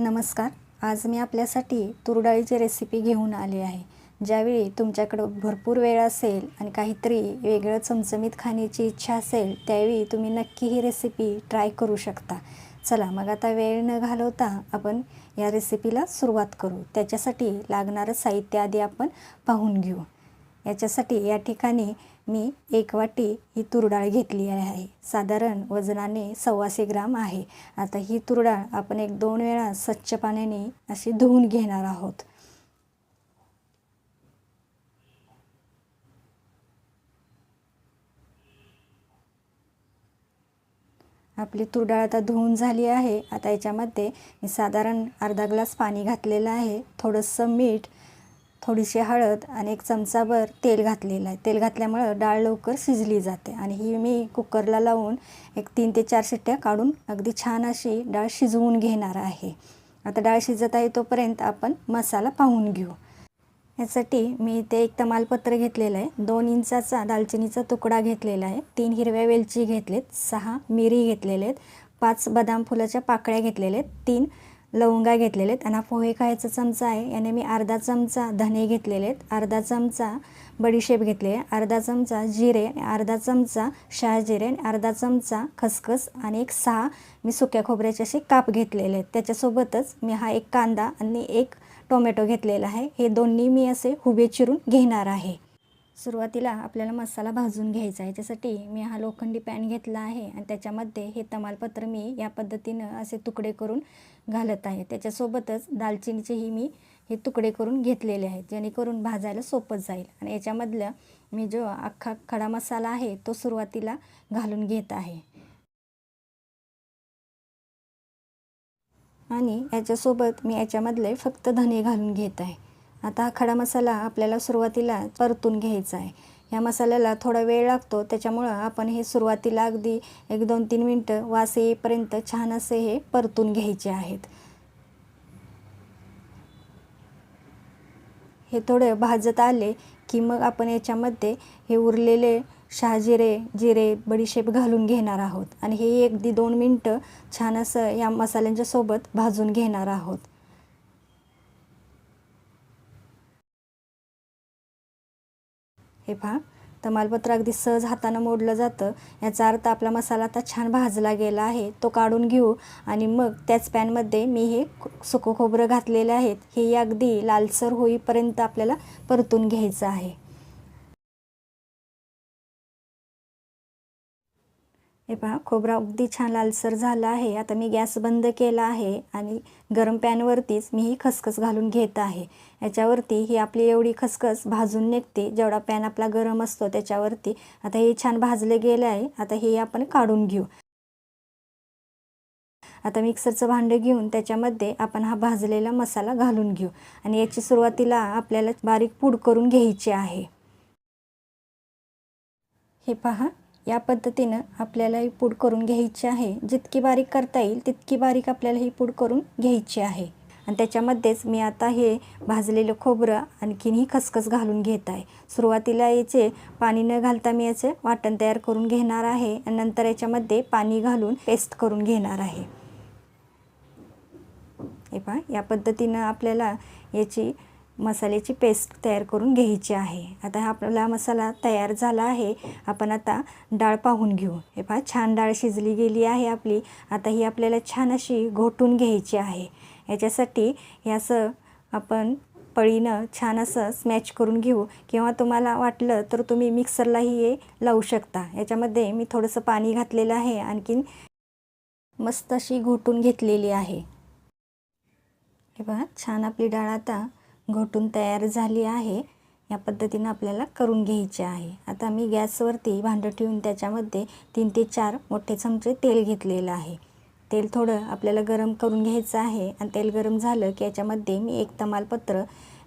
नमस्कार. आज मी आपल्यासाठी तुरडाळीची रेसिपी घेऊन आली आहे. ज्यावेळी तुमच्याकडं भरपूर वेळ असेल आणि काहीतरी वेगळं चमचमीत खाण्याची इच्छा असेल त्यावेळी तुम्ही नक्की ही रेसिपी ट्राय करू शकता. चला मग आता वेळ न घालवता आपण या रेसिपीला सुरुवात करू. त्याच्यासाठी लागणारं साहित्य आधी आपण पाहून घेऊ. याच्यासाठी या ठिकाणी मी एक वाटी ही तुरडाळ घेतली आहे. साधारण वजनाने सव्वाशे ग्राम आहे. आता ही तुरडाळ आपण एक दोन वेळा स्वच्छ पाण्याने अशी धुवून घेणार आहोत. आपली तुरडाळ आता धुवून झाली आहे. आता याच्यामध्ये मी साधारण अर्धा ग्लास पाणी घातलेलं आहे. थोडंसं मीठ थोडीशी हळद आणि एक चमचाभर तेल घातलेलं आहे. तेल घातल्यामुळं डाळ लवकर शिजली जाते आणि ही मी कुकरला लावून एक तीन ते चार शिट्ट्या काढून अगदी छान अशी डाळ शिजवून घेणार आहे. आता डाळ शिजत आहे तोपर्यंत आपण मसाला पाहून घेऊ. यासाठी मी इथे एक तमालपत्र घेतलेलं आहे. दोन इंचाचा दालचिनीचा तुकडा घेतलेला आहे. तीन हिरव्या वेलची घेतलेत. सहा मिरी घेतलेले आहेत. पाच बदाम फुलाच्या पाकळ्या घेतलेल्या आहेत. तीन लवंगा घेतलेले आहेत. आणि हा पोहे खायचा चमचा आहे. याने मी अर्धा चमचा धने घेतलेले आहेत. अर्धा चमचा बडीशेप घेतले आहे. अर्धा चमचा जिरे अर्धा चमचा शहाजिरे आणि अर्धा चमचा खसखस आणि एक सहा मी सुक्या खोबऱ्याचे असे काप घेतलेले आहेत. त्याच्यासोबतच मी हा एक कांदा आणि एक टोमॅटो घेतलेला आहे. हे दोन्ही मी असे हुबे चिरून घेणार आहे. सुरुवातीला आपल्याला मसाला भाजून घ्यायचा आहे. त्यासाठी मी हा लोखंडी पॅन घेतला आहे आणि त्याच्यामध्ये हे तमालपत्र मी या पद्धतीनं असे तुकडे करून घालत आहे. त्याच्यासोबतच दालचिनीचेही मी हे तुकडे करून घेतलेले आहेत जेणेकरून भाजायला सोपं जाईल. आणि याच्यामधलं मी जो अख्खा खडा मसाला आहे तो सुरुवातीला घालून घेत आहे. आणि याच्यासोबत मी याच्यामधले फक्त धने घालून घेत आहे. आता हा खडा मसाला आपल्याला सुरुवातीला परतून घ्यायचा आहे. या मसाल्याला थोडा वेळ लागतो त्याच्यामुळं आपण हे सुरुवातीला अगदी एक दोन तीन मिनटं वास येईपर्यंत छान असे हे परतून घ्यायचे आहेत. हे थोडं भाजत आले की मग आपण याच्यामध्ये हे उरलेले शहाजिरे जिरे बडीशेप घालून घेणार आहोत. आणि हे अगदी दोन मिनटं छान असं या मसाल्यांच्या सोबत भाजून घेणार आहोत. हे पहा. तमालपत्र अगदी सहज हातानं मोडलं जातं. याचा अर्थ आपला मसाला आता छान भाजला गेला आहे. तो काढून घेऊ आणि मग त्याच पॅनमध्ये मी हे सुकं खोबरं घातलेले आहेत हे अगदी लालसर होईपर्यंत आपल्याला परतून घ्यायचं आहे. हे पहा खोबरा अगदी छान लालसर झाला आहे. आता मी गॅस बंद केला आहे आणि गरम पॅनवरतीच मी ही खसखस घालून घेत आहे. याच्यावरती ही आपली एवढी खसखस भाजून निघते. जेवढा पॅन आपला गरम असतो त्याच्यावरती आता हे छान भाजले गेलं आहे. आता हे आपण काढून घेऊ. आता मिक्सरचं भांडं घेऊन त्याच्यामध्ये आपण हा भाजलेला मसाला घालून घेऊ. आणि याची सुरुवातीला आपल्याला बारीक पूड करून घ्यायची आहे. हे पहा या पद्धतीनं आपल्याला ही पूड करून घ्यायची आहे. जितकी बारीक करता येईल तितकी बारीक आपल्याला ही पूड करून घ्यायची आहे. आणि त्याच्यामध्येच मी आता हे भाजलेलं खोबरं आणखीन ही खसखस घालून घेत आहे. सुरुवातीला याचे पाणी न घालता मी याचे वाटण तयार करून घेणार आहे आणि नंतर याच्यामध्ये पाणी घालून पेस्ट करून घेणार आहे. हे पहा या पद्धतीनं आपल्याला याची मसाल्याची पेस्ट तयार करून घ्यायची आहे. आता हा आपला मसाला तयार झाला आहे. आपण आता डाळ पाहून घेऊ. हे पहा छान डाळ शिजली गेली आहे आपली. आता ही आपल्याला छान अशी घोटून घ्यायची आहे. याच्यासाठी हे असं आपण पळीनं छान असं स्मॅच करून घेऊ. किंवा तुम्हाला वाटलं तर तुम्ही मिक्सरलाही हे लावू शकता. याच्यामध्ये मी थोडंसं पाणी घातलेलं आहे. आणखीन मस्त अशी घोटून घेतलेली आहे. हे पहा छान आपली डाळ आता घोटून तयार झाली आहे या पद्धतीनं आपल्याला करून घ्यायचे आहे. आता मी गॅसवरती भांडं ठेवून त्याच्यामध्ये तीन ते चार मोठे चमचे तेल घेतलेलं आहे. तेल थोडं आपल्याला गरम करून घ्यायचं आहे आणि तेल गरम झालं की याच्यामध्ये मी एक तमालपत्र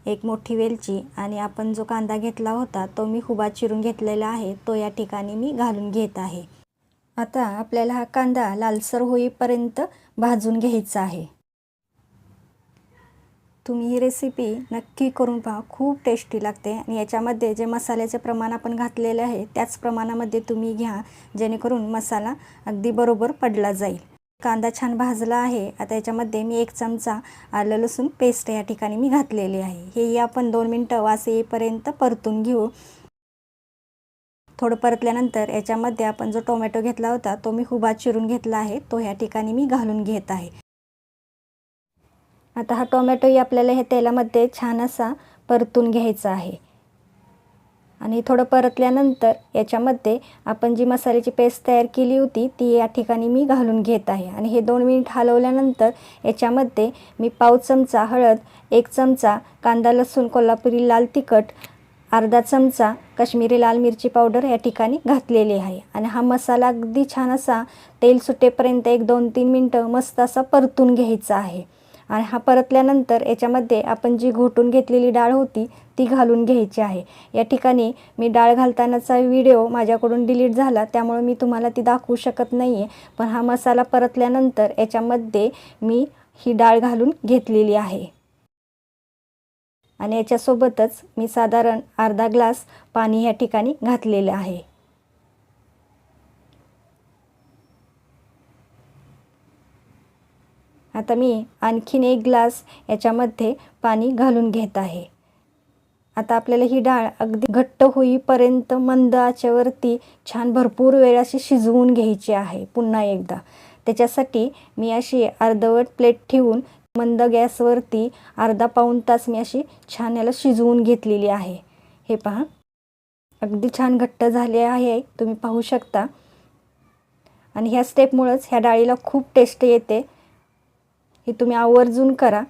एक मोठी वेलची आणि आपण जो कांदा घेतला होता तो मी हुबा चिरून घेतलेला आहे तो या ठिकाणी मी घालून घेत आहे. आता आपल्याला हा कांदा लालसर होईपर्यंत भाजून घ्यायचा आहे. तुम्ही ही रेसिपी नक्की करून पहा. खूप टेस्टी लागते. आणि याच्यामध्ये जे मसाल्याचे प्रमाण आपण घातलेले आहे त्याच प्रमाणामध्ये तुम्ही घ्या जेणेकरून मसाला अगदी बरोबर पडला जाईल. कांदा छान भाजला आहे. आता याच्यामध्ये मी एक चमचा आलं लसूण पेस्ट या ठिकाणी मी घातलेली आहे. हेही आपण दोन मिनटं वास येईपर्यंत परतून घेऊ. थोडं परतल्यानंतर याच्यामध्ये आपण जो टोमॅटो घेतला होता तो मी हुबा चिरून घेतला आहे. तो ह्या ठिकाणी मी घालून घेत आहे. आता हा टोमॅटोही आपल्याला ह्या तेलामध्ये छान असा परतून घ्यायचा आहे. आणि थोडं परतल्यानंतर याच्यामध्ये आपण जी मसाल्याची पेस्ट तयार केली होती ती या ठिकाणी मी घालून घेत आहे. आणि हे दोन मिनिट हलवल्यानंतर याच्यामध्ये मी पाव चमचा हळद एक चमचा कांदा लसूण कोल्हापुरी लाल तिखट अर्धा चमचा काश्मीरी लाल मिरची पावडर या ठिकाणी घातलेली आहे. आणि हा मसाला अगदी छान असा तेल सुटेपर्यंत एक दोन तीन मिनटं मस्त असा परतून घ्यायचा आहे. आणि हा परतल्यानंतर याच्यामध्ये आपण जी घोटून घेतलेली डाळ होती ती घालून घ्यायची आहे. या ठिकाणी मी डाळ घालतानाचा व्हिडिओ माझ्याकडून डिलीट झाला त्यामुळे मी तुम्हाला ती दाखवू शकत नाही आहे पण हा मसाला परतल्यानंतर याच्यामध्ये मी ही डाळ घालून घेतलेली आहे. आणि याच्यासोबतच मी साधारण अर्धा ग्लास पाणी या ठिकाणी घातलेलं आहे. आता मी आणखीन एक ग्लास याच्यामध्ये पाणी घालून घेत आहे. आता आपल्याला ही डाळ अगदी घट्ट होईपर्यंत मंद आचेवरती छान भरपूर वेळ अशी शिजवून घ्यायची आहे पुन्हा एकदा. त्याच्यासाठी मी अशी अर्धवट प्लेट ठेवून मंद गॅसवरती अर्धा पाऊण तास मी अशी छान याला शिजवून घेतलेली आहे. हे पहा. अगदी छान घट्ट झाले आहे. तुम्ही पाहू शकता. आणि ह्या स्टेपमुळंच ह्या डाळीला खूप टेस्ट येते. हे तुम्ही आवर्जून करा.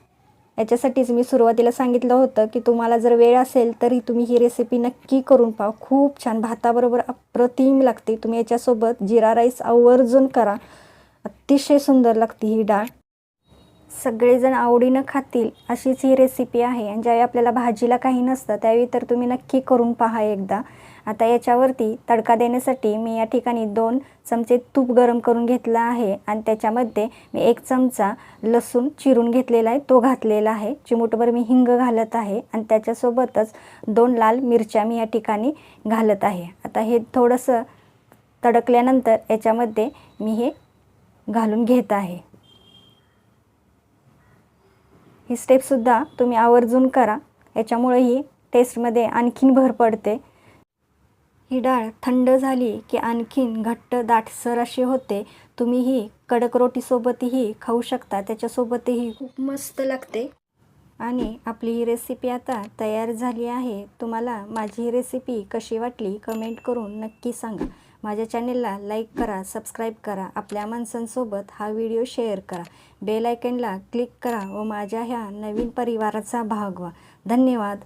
याच्यासाठीच मी सुरुवातीला सांगितलं होतं की तुम्हाला जर वेळ असेल तरी तुम्ही ही रेसिपी नक्की करून पाहा. खूप छान. भाताबरोबर अप्रतिम लागते. तुम्ही याच्यासोबत जिरा राईस आवर्जून करा. अतिशय सुंदर लागते ही डाळ. सगळेजण आवडीनं खातील अशीच ही रेसिपी आहे. आणि ज्यावेळी आपल्याला भाजीला काही नसतं त्यावेळी तर तुम्ही नक्की करून पहा एकदा. आता याच्यावरती तडका देण्यासाठी मी या ठिकाणी दोन चमचे तूप गरम करून घेतला आहे. आणि त्याच्यामध्ये मी एक चमचा लसूण चिरून घेतलेला आहे तो घातलेला आहे चिमूटभर मी हिंग घालत आहे. आणि त्याच्यासोबतच दोन लाल मिरच्या मी या ठिकाणी घालत आहे. आता हे थोडंसं तडकल्यानंतर याच्यामध्ये मी हे घालून घेत आहे. ही स्टेपसुद्धा तुम्ही आवर्जून करा. याच्यामुळेही टेस्टमध्ये आणखीन भर पडते. ही डाळ थंड झाली की आणखीन घट्ट दाटसर अशी होते. तुम्ही ही कडक रोटीसोबतही खाऊ शकता. त्याच्यासोबतही खूप मस्त लागते. आणि आपली ही रेसिपी आता तयार झाली आहे. तुम्हाला माझी ही रेसिपी कशी वाटली कमेंट करून नक्की सांगा. माझ्या चॅनेलला लाईक करा सबस्क्राईब करा आपल्या माणसांसोबत हा व्हिडिओ शेअर करा. बेल आयकनला क्लिक करा व माझ्या ह्या नवीन परिवाराचा भाग व्हा. धन्यवाद.